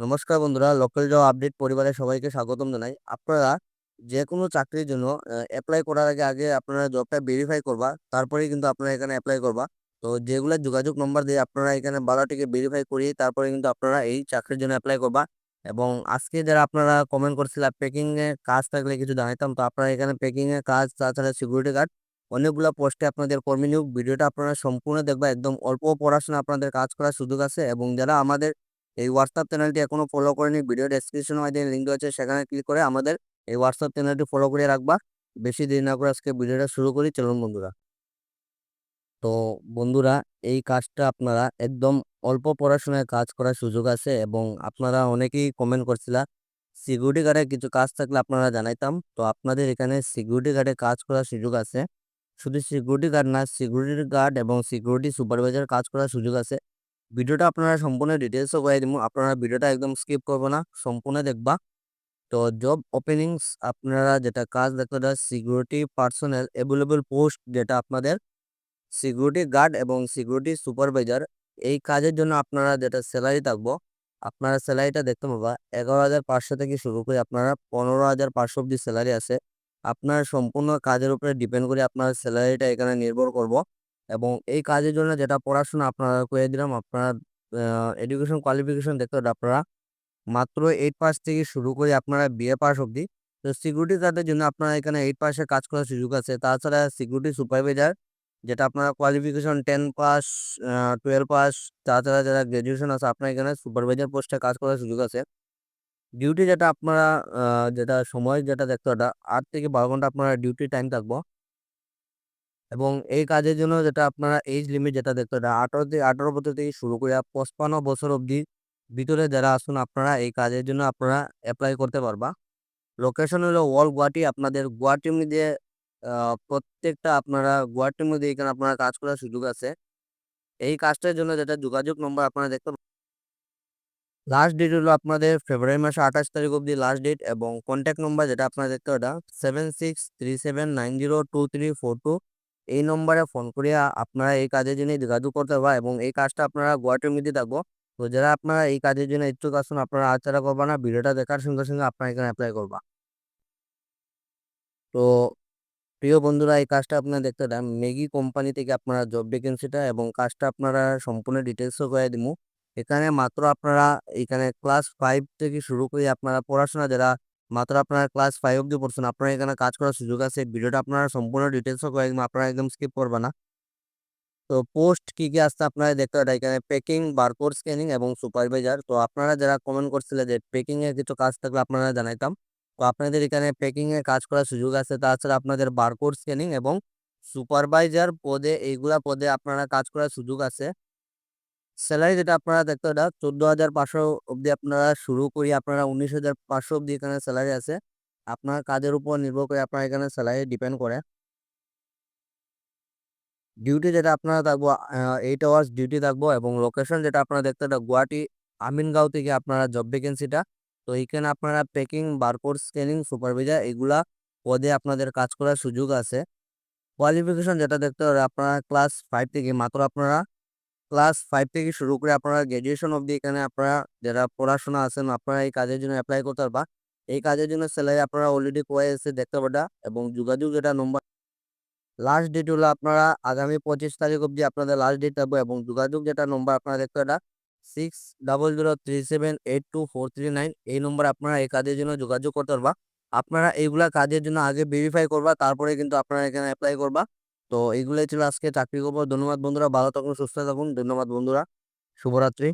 নমস্কার বন্ধুরা local job update পরিবারের সবাইকে স্বাগতম জানাই। আপনারা যে কোনো চাকরির জন্য অ্যাপ্লাই করার আগে আগে আপনারা জবটা ভেরিফাই করবা, তারপরেই কিন্তু আপনারা এখানে অ্যাপ্লাই করবা। তো যেগুলো যোগাযোগ নম্বর দিয়ে আপনারা এখানে বারোটিকে ভেরিফাই করিয়ে, তারপরে কিন্তু আপনারা এই চাকরির জন্য অ্যাপ্লাই করবা। এবং আজকে যারা আপনারা কমেন্ট করছিলেন প্যাকিং এ কাজ থাকলে কিছু জানাইতাম, তো আপনারা এখানে প্যাকিং কাজ, তাছাড়া সিকিউরিটি গার্ড অনেকগুলো পোস্টে আপনাদের কর্মী নিয়োগ, ভিডিওটা আপনারা সম্পূর্ণ দেখবা, একদম অল্প পড়াশোনা আপনাদের কাজ করার সুযোগ আছে। এবং যারা আমাদের এই হোয়াটসঅ্যাপ চ্যানেলটি এখনও ফলো করেনি ভিডিও ডেসক্রিপশন মাধ্যমে লিঙ্ক রয়েছে, সেখানে ক্লিক করে আমাদের এই হোয়াটসঅ্যাপ চ্যানেলটি ফলো করে রাখবা। বেশি দেরি না করে আজকে ভিডিওটা শুরু করি, চলুন বন্ধুরা। তো বন্ধুরা, এই কাজটা আপনারা একদম অল্প পড়াশোনায় কাজ করার সুযোগ আছে এবং আপনারা অনেকেই কমেন্ট করছিলা সিকিউরিটি গার্ডে কিছু কাজ থাকলে আপনারা জানাইতাম। তো আপনাদের এখানে সিকিউরিটি গার্ডে কাজ করার সুযোগ আছে। শুধু সিকিউরিটি গার্ড না সিকিউরিটি গার্ড এবং সিকিউরিটি সুপারভাইজার কাজ করার সুযোগ আছে। ভিডিওটা আপনারা সম্পূর্ণ ডিটেলসও করে দিব। আপনারা ভিডিওটা একদম স্কিপ করব না, সম্পূর্ণ দেখবা। তো জব ওপেনিংস আপনারা যেটা কাজ দেখতে সিকিউরিটি পার্সোনাল অ্যাভেলেবল পোস্ট যেটা আপনাদের সিকিউরিটি গার্ড এবং সিকিউরিটি সুপারভাইজার এই কাজের জন্য আপনারা যেটা স্যালারি থাকব, আপনারা স্যালারিটা দেখতে পাবা, এগারো হাজার পাঁচশো থেকে শুরু করে আপনারা পনেরো হাজার পাঁচশো অব্দি স্যালারি আছে। আপনার সম্পূর্ণ কাজের উপরে ডিপেন্ড করে আপনার স্যালারিটা এখানে নির্ভর করব। এবং এই কাজের জন্য যেটা পড়াশোনা আপনারা করে দিলাম, আপনার এডুকেশন কোয়ালিফিকেশন দেখতে আপনারা মাত্র এইট পাস থেকে শুরু করে আপনারা বিএ পাস অবধি, তো সিকিউরিটি গার্ডের জন্য আপনারা এখানে এইট পাসে কাজ করার সুযোগ আছে। তাছাড়া সিকিউরিটি সুপারভাইজার যেটা আপনার qualification ten pass twelve pass তাছাড়া যারা গ্র্যাজুয়েশন আছে, আপনার এখানে সুপারভাইজার পোস্টে কাজ করার সুযোগ আছে। ডিউটি যেটা আপনারা যেটা সময় যেটা দেখতে ওটা আট থেকে বারো ঘণ্টা আপনারা ডিউটি টাইম থাকব। এবং এই কাজের জন্য যেটা আপনারা এজ লিমিট যেটা দেখতে আঠারো থেকে, আঠারো বছর থেকে শুরু করে পঁচপান্ন বছর অবধি ভিতরে যারা আসুন আপনারা এই কাজের জন্য আপনারা অ্যাপ্লাই করতে পারবা। লোকেশন হলো ওয়াল গুয়াহাটি আপনাদের গুয়াহাটির মধ্যে প্রত্যেকটা আপনারা গুয়াহাটির মধ্যে এখানে আপনারা কাজ করার সুযোগ আছে। এই কাজটার জন্য যেটা যোগাযোগ নম্বর আপনারা দেখতে লাস্ট ডেট হলো আপনাদের ফেব্রুয়ারি মাসে আঠাশ তারিখ অবধি লাস্ট ডেট এবং কন্ট্যাক্ট নম্বর যেটা আপনারা দেখতে ওটা seven six three seven nine zero two three four two এই নম্বরে ফোন করিয়া আপনারা এই কাজের জন্য যোগাযোগ করতে পারবা এবং এই কাজটা আপনারা গুয়াহাটির মধ্যে থাকব। তো যারা আপনারা এই কাজের জন্য ইচ্ছুক আসুন আপনারা আচারা করবা না, ভিডিওটা দেখার সঙ্গে সঙ্গে আপনারা এখানে অ্যাপ্লাই করবা। তো প্রিয় বন্ধুরা, এই কাজটা আপনারা দেখতে দেন মেগি কোম্পানি থেকে আপনারা জব ভ্যাকেন্সিটা এবং কাজটা আপনারা সম্পূর্ণ ডিটেলসও করে দিব এখানে মাত্র আপনারা এখানে ক্লাস ফাইভ থেকে শুরু করে আপনারা পড়াশোনা, যারা মাত্র আপনারা ক্লাস ফাইভ অব্দি পড়ছেন, আপনারা এখানে কাজ করার সুযোগ আছে ভিডিওটা আপনারা সম্পূর্ণ ডিটেলসও করে দিব আপনারা একদম স্কিপ করবে না। তো পোস্ট কি কি আসতে আপনারা দেখতে পারেন, এখানে প্যাকিং বারকোড স্ক্যানিং এবং সুপারভাইজার তো আপনারা যারা কমেন্ট করছিলেন যে এর কিছু কাজ থাকলে আপনারা জানাইতাম। তো আপনাদের এখানে এর কাজ করার সুযোগ আছে, তাছাড়া আপনাদের বারকোড স্ক্যানিং এবং সুপারভাইজার পদে, এইগুলা পদে আপনারা কাজ করার সুযোগ আছে। স্যালারি যেটা আপনারা দেখতে এটা চোদ্দ হাজার পাঁচশো অব্দি আপনারা শুরু করি, আপনারা উনিশ হাজার পাঁচশো অব্দি এখানে স্যালারি আছে। আপনার কাজের উপর নির্ভর করে আপনার এখানে স্যালারি ডিপেন্ড করে। ডিউটি যেটা আপনারা থাকব এইট আওয়ার্স ডিউটি থাকব এবং লোকেশন যেটা আপনারা দেখতে এটা গুয়াহাটি, আমিনগাঁও থেকে আপনারা জব ভ্যাকেন্সিটা তো এইখানে আপনারা প্যাকিং বারকোড স্ক্যানিং সুপারভাইজার এগুলা পদে আপনাদের কাজ করার সুযোগ আছে। কোয়ালিফিকেশন যেটা দেখতে হবে আপনারা ক্লাস ফাইভ থেকে মাত্র আপনারা ক্লাস ফাইভ থেকে শুরু করে আপনারা গ্র্যাজুয়েশন অবধি এখানে আপনারা যারা পড়াশোনা আছেন, আপনারা এই কাজের জন্য অ্যাপ্লাই করতে পারবা। এই কাজের জন্য স্যালারি আপনারা অলরেডি করে এসে দেখতে পারবা এবং যোগাযোগ যেটা নম্বর লাস্ট ডেট হলো আপনারা আগামী পঁচিশ তারিখ অবধি আপনাদের লাস্ট ডেট থাকবে এবং যোগাযোগ যেটা নম্বর আপনারা দেখতে এটা six double zero three seven eight two four three nine এই নম্বরে আপনারা এই কাজের জন্য যোগাযোগ করতে পারবা। আপনারা এইগুলা কাজের জন্য আগে ভেরিফাই করবা, তারপরে কিন্তু আপনারা এখানে অ্যাপ্লাই করবা। তো এইগুলোই ছিল আজকে। চাকরি খবর ধন্যবাদ বন্ধুরা। ভালো থাকুন, সুস্থ থাকুন। ধন্যবাদ বন্ধুরা। শুভরাত্রি।